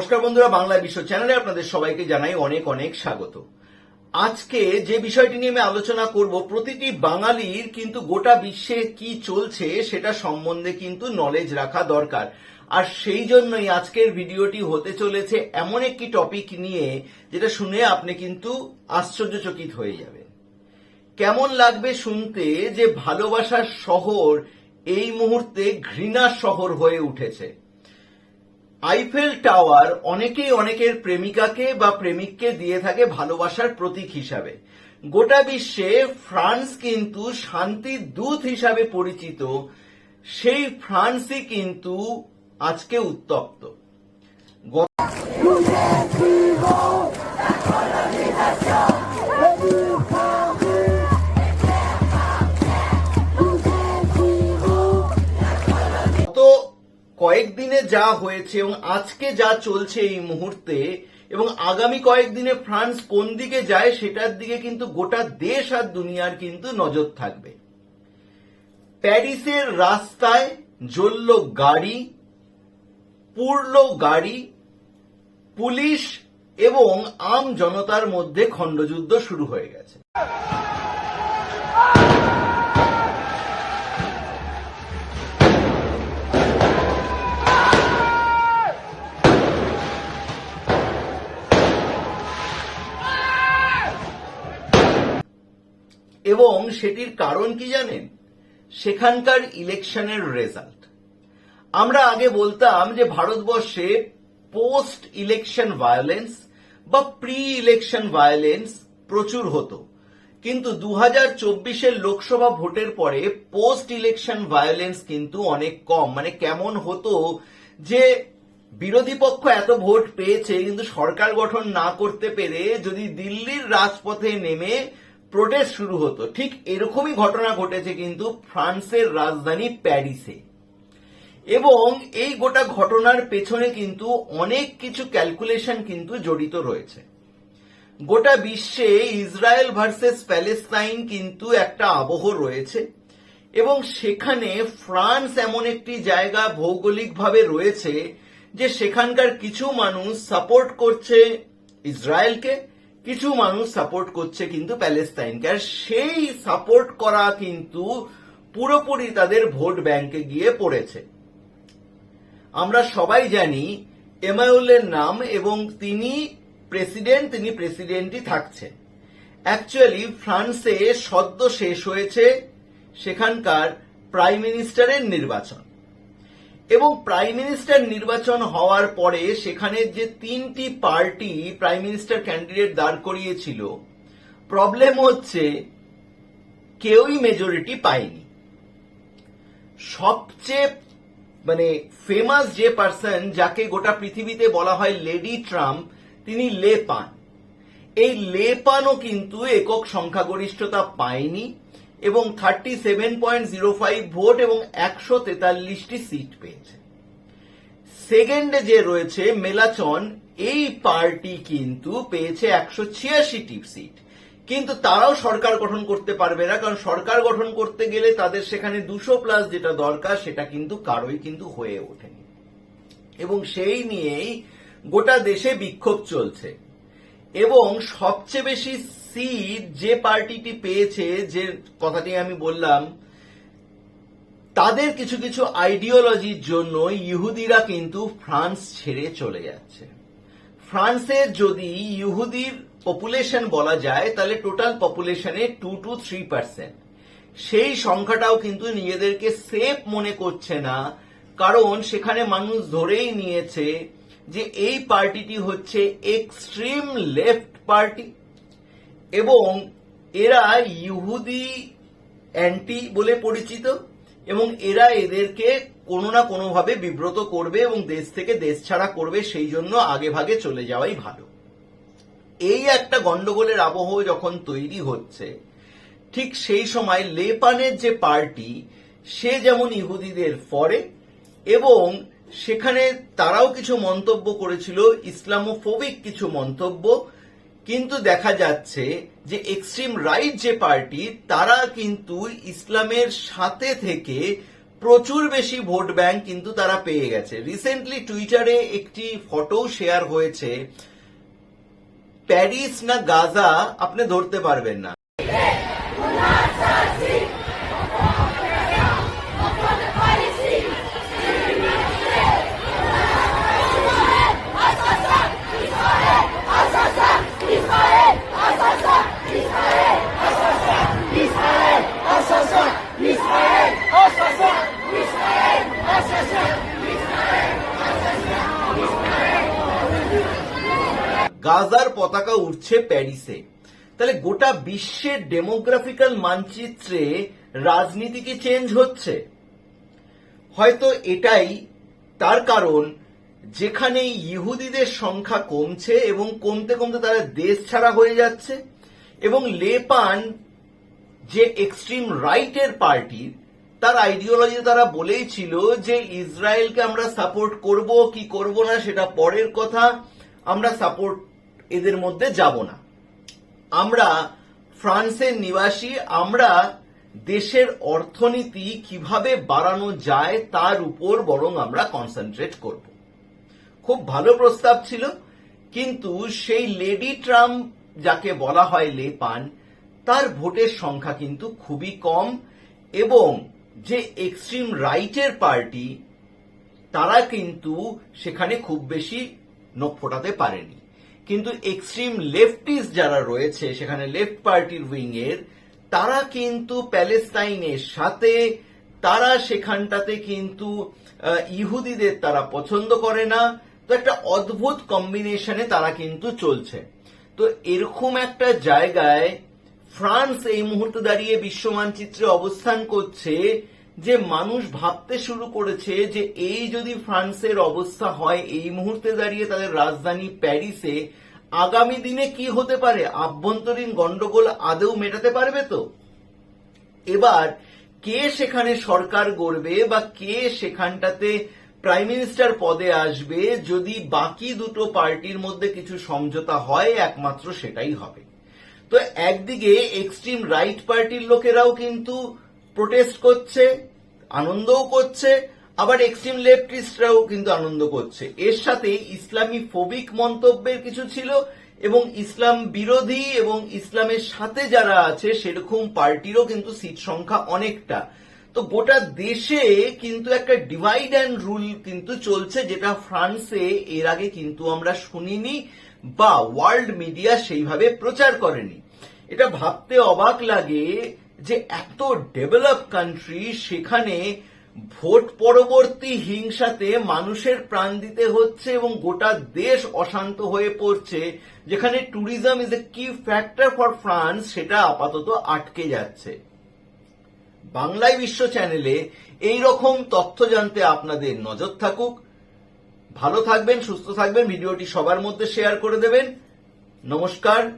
নমস্কার বন্ধুরা, বাংলা বিশ্ব চ্যানেলে আপনাদের সবাইকে জানাই অনেক অনেক স্বাগত। আজকে যে বিষয়টি নিয়ে আমি আলোচনা করব, প্রতিটি বাঙালির কিন্তু গোটা বিশ্বে কি চলছে সেটা সম্বন্ধে কিন্তু নলেজ রাখা দরকার। আর সেই জন্যই আজকের ভিডিওটি হতে চলেছে এমন একটি টপিক নিয়ে, যেটা শুনে আপনি কিন্তু আশ্চর্যচকিত হয়ে যাবেন। কেমন লাগবে শুনতে যে ভালোবাসার শহর এই মুহূর্তে ঘৃণার শহর হয়ে উঠেছে? আইফেল টাওয়ার অনেকেই অনেকের প্রেমিকাকে বা প্রেমিককে দিয়ে থাকে ভালোবাসার প্রতীক হিসাবে। গোটা বিশ্বে ফ্রান্স কিন্তু শান্তির দূত হিসাবে পরিচিত। সেই ফ্রান্সই কিন্তু আজকে উত্তপ্ত। যা হয়েছে এবং আজকে যা চলছে এই মুহূর্তে, এবং আগামী কয়েকদিনে ফ্রান্স কোন দিকে যায় সেটার দিকে কিন্তু গোটা দেশ আর দুনিয়ার কিন্তু নজর থাকবে। প্যারিসের রাস্তায় জ্বলল গাড়ি পুরল গাড়ি, পুলিশ এবং আম জনতার মধ্যে খণ্ডযুদ্ধ শুরু হয়ে গেছে। সেটির কারণ কি জানেন? সেখানকার ইলেকশনের রেজাল্ট। আমরা আগে বলতাম যে ভারতবর্ষে পোস্ট ইলেকশন ভায়োলেন্স বা প্রি ইলেকশন ভায়োলেন্স প্রচুর হতো। কিন্তু দু হাজার চব্বিশের লোকসভা ভোটের পরে পোস্ট ইলেকশন ভায়োলেন্স কিন্তু অনেক কম। মানে কেমন হতো যে বিরোধী পক্ষ এত ভোট পেয়েছে, কিন্তু সরকার গঠন না করতে পেরে যদি দিল্লির রাজপথে নেমে প্রোটেস্ট শুরু হতো। ঠিক এরকমই ঘটনা ঘটেছে কিন্তু ফ্রান্সের রাজধানী প্যারিসে। এবং এই গোটা ঘটনার পেছনে কিন্তু অনেক কিছু ক্যালকুলেশন কিন্তু জড়িত রয়েছে। গোটা বিশ্বে ইসরায়েল ভার্সেস প্যালেস্তাইন কিন্তু একটা আবহ রয়েছে। এবং সেখানে ফ্রান্স এমন একটি জায়গা ভৌগোলিকভাবে রয়েছে যে সেখানকার কিছু মানুষ সাপোর্ট করছে ইসরায়েলকে। কিছু মানুষ সাপোর্ট করছে কিন্তু প্যালেস্তাইনকে। আর সেই সাপোর্ট করা কিন্তু পুরোপুরি তাদের ভোট ব্যাংকে গিয়ে পড়েছে। আমরা সবাই জানি এমাউলের নাম এবং তিনি প্রেসিডেন্ট তিনি প্রেসিডেন্টই থাকছেন অ্যাকচুয়ালি ফ্রান্সে সদ্য শেষ হয়েছে সেখানকার প্রাইম মিনিস্টারের নির্বাচন। এবং প্রাইম মিনিস্টার নির্বাচন হওয়ার পরে সেখানে যে তিনটি পার্টি প্রাইম মিনিস্টার ক্যান্ডিডেট দাঁড় করিয়েছিল প্রবলেম হচ্ছে কেউই মেজরিটি পায়নি। সবচেয়ে মানে ফেমাস যে পার্সন যাকে গোটা পৃথিবীতে বলা হয় লেডি ট্রাম্প তিনি লে পান। এই লে পানও কিন্তু একক সংখ্যাগরিষ্ঠতা পায়নি। এবং thirty seven point zero five vote এবং একশো তেতাল্লিশটি সিট পেয়েছে। সেকেন্ডে যে রয়েছে মেলাচন, এই পার্টি কিন্তু পেয়েছে একশো ছিয়াশিটি সিট। কিন্তু তারাও সরকার গঠন করতে পারবে না, কারণ সরকার গঠন করতে গেলে তাদের সেখানে দুশো প্লাস যেটা দরকার, সেটা কিন্তু কারোই কিন্তু হয়ে ওঠেনি। এবং সেই নিয়েই গোটা দেশে বিক্ষোভ চলছে। এবং সবচেয়ে বেশি সিট যে পার্টিটি পেয়েছে, যে কথাটি আমি বললাম, তাদের কিছু কিছু আইডিওলজির জন্য ইহুদিরা কিন্তু ফ্রান্স ছেড়ে চলে যাচ্ছে। ফ্রান্সের যদি ইহুদির পপুলেশন বলা যায়, তাহলে টোটাল পপুলেশনে টু টু থ্রি পার্সেন্ট সেই সংখ্যাটাও কিন্তু নিজেদেরকে সেফ মনে করছে না, কারণ সেখানে মানুষ ধরেই নিয়েছে যে এই পার্টিটি হচ্ছে এক্সট্রিম লেফট পার্টি এবং এরা ইহুদি অ্যান্টি বলে পরিচিত এবং এরা এদেরকে কোনো না কোনোভাবে বিব্রত করবে এবং দেশ থেকে দেশ ছাড়া করবে, সেই জন্য আগে ভাগে চলে যাওয়াই ভালো। এই একটা গন্ডগোলের আবহ যখন তৈরি হচ্ছে, ঠিক সেই সময় লেপানের যে পার্টি, সে যেমন ইহুদিদের ফরে এবং সেখানে তারাও কিছু মন্তব্য করেছিল, ইসলামোফোবিক কিছু মন্তব্য, কিন্তু দেখা যাচ্ছে যে এক্সট্রিম রাইট যে পার্টি, তারা কিন্তু ইসলামের সাথে থেকে প্রচুর বেশি ভোট ব্যাংক কিন্তু তারা পেয়ে গেছে। রিসেন্টলি টুইটারে একটি ফটো শেয়ার হয়েছে, প্যারিস না গাজা, আপনি ধরতে পারবেন না। গাজার পতাকা উঠছে প্যারিসে। তাহলে গোটা বিশ্বের ডেমোগ্রাফিক্যাল মানচিত্রে রাজনীতি কি চেঞ্জ হচ্ছে? হয়তো এটাই তার কারণ, যেখানে ইহুদিদের সংখ্যা কমছে এবং কমতে কমতে তারা দেশ ছাড়া হয়ে যাচ্ছে এবং লেপান যে এক্সট্রিম রাইটের পার্টি তার আইডিওলজি তারা বলেই ছিল যে ইসরায়েলকে আমরা সাপোর্ট করব, কি করব না সেটা পরের কথা। আমরা সাপোর্ট এদের মধ্যে যাব না। আমরা ফ্রান্সের নিবাসী, আমরা দেশের অর্থনীতি কীভাবে বাড়ানো যায় তার উপর বরং আমরা কনসেন্ট্রেট করব। খুব ভালো প্রস্তাব ছিল, কিন্তু সেই লেডি ট্রাম্প যাকে বলা হয় লেপান তার ভোটের সংখ্যা কিন্তু খুবই কম এবং যে এক্সট্রিম রাইটের পার্টি তারা কিন্তু সেখানে খুব বেশি নখ ফোটাতে পারেনি। কিন্তু এক্সট্রিম লেফটিস্ট যারা রয়েছে, সেখানে লেফট পার্টির উইং এর, তারা কিন্তু প্যালেস্তাইনের সাথে, তারা সেখানটাতে কিন্তু ইহুদিদের তারা পছন্দ করে না। তো একটা অদ্ভুত কম্বিনেশনে তারা কিন্তু চলছে। তো এরকম একটা জায়গায়, ফ্রান্স এই মুহূর্তে দাঁড়িয়ে বিশ্ব মানচিত্রে অবস্থান করছে যে মানুষ ভাবতে শুরু করেছে যে এই যদি ফ্রান্সের অবস্থা হয়, এই মুহূর্তে দাঁড়িয়ে তাদের রাজধানী প্যারিসে আগামী দিনে কি হতে পারে? আভ্যন্তরীণ গন্ডগোল আদৌ মেটাতে পারবে তো? এবার কে সেখানে সরকার গড়বে বা কে সেখানটাতে প্রাইম মিনিস্টার পদে আসবে যদি বাকি দুটো পার্টির মধ্যে কিছু সমঝোতা হয়, একমাত্র সেটাই হবে। তো একদিকে এক্সট্রিম রাইট পার্টির লোকেরাও কিন্তু প্রোটেস্ট করছে আনন্দও করছে, আবার এক্সট্রিম লেফটিস্টরাও কিন্তু আনন্দ করছে। এর সাথে ইসলামী ফোবিক মন্তব্যের কিছু ছিল এবং ইসলাম বিরোধী এবং ইসলামের সাথে যারা আছে, সেরকম পার্টিরও কিন্তু সিট সংখ্যা অনেকটা। তো গোটা দেশে কিন্তু একটা ডিভাইড অ্যান্ড রুল কিন্তু চলছে, যেটা ফ্রান্সে এর আগে কিন্তু আমরা শুনিনি বা ওয়ার্ল্ড মিডিয়া সেইভাবে প্রচার করেনি। এটা ভাবতে অবাক লাগে যে এত ডেভেলপ কান্ট্রি সেখানে ভোট পরবর্তী হিংসাতে মানুষের প্রাণ দিতে হচ্ছে এবং গোটা দেশ অশান্ত হয়ে পড়ছে, যেখানে ট্যুরিজম ইজ এ কি ফ্যাক্টর ফর ফ্রান্স সেটা আপাতত আটকে যাচ্ছে। বাংলায় বিশ্ব চ্যানেলে এই রকম তথ্য জানতে আপনাদের নজর থাকুক। ভালো থাকবেন, সুস্থ থাকবেন, ভিডিওটি সবার মধ্যে শেয়ার করে দেবেন। নমস্কার।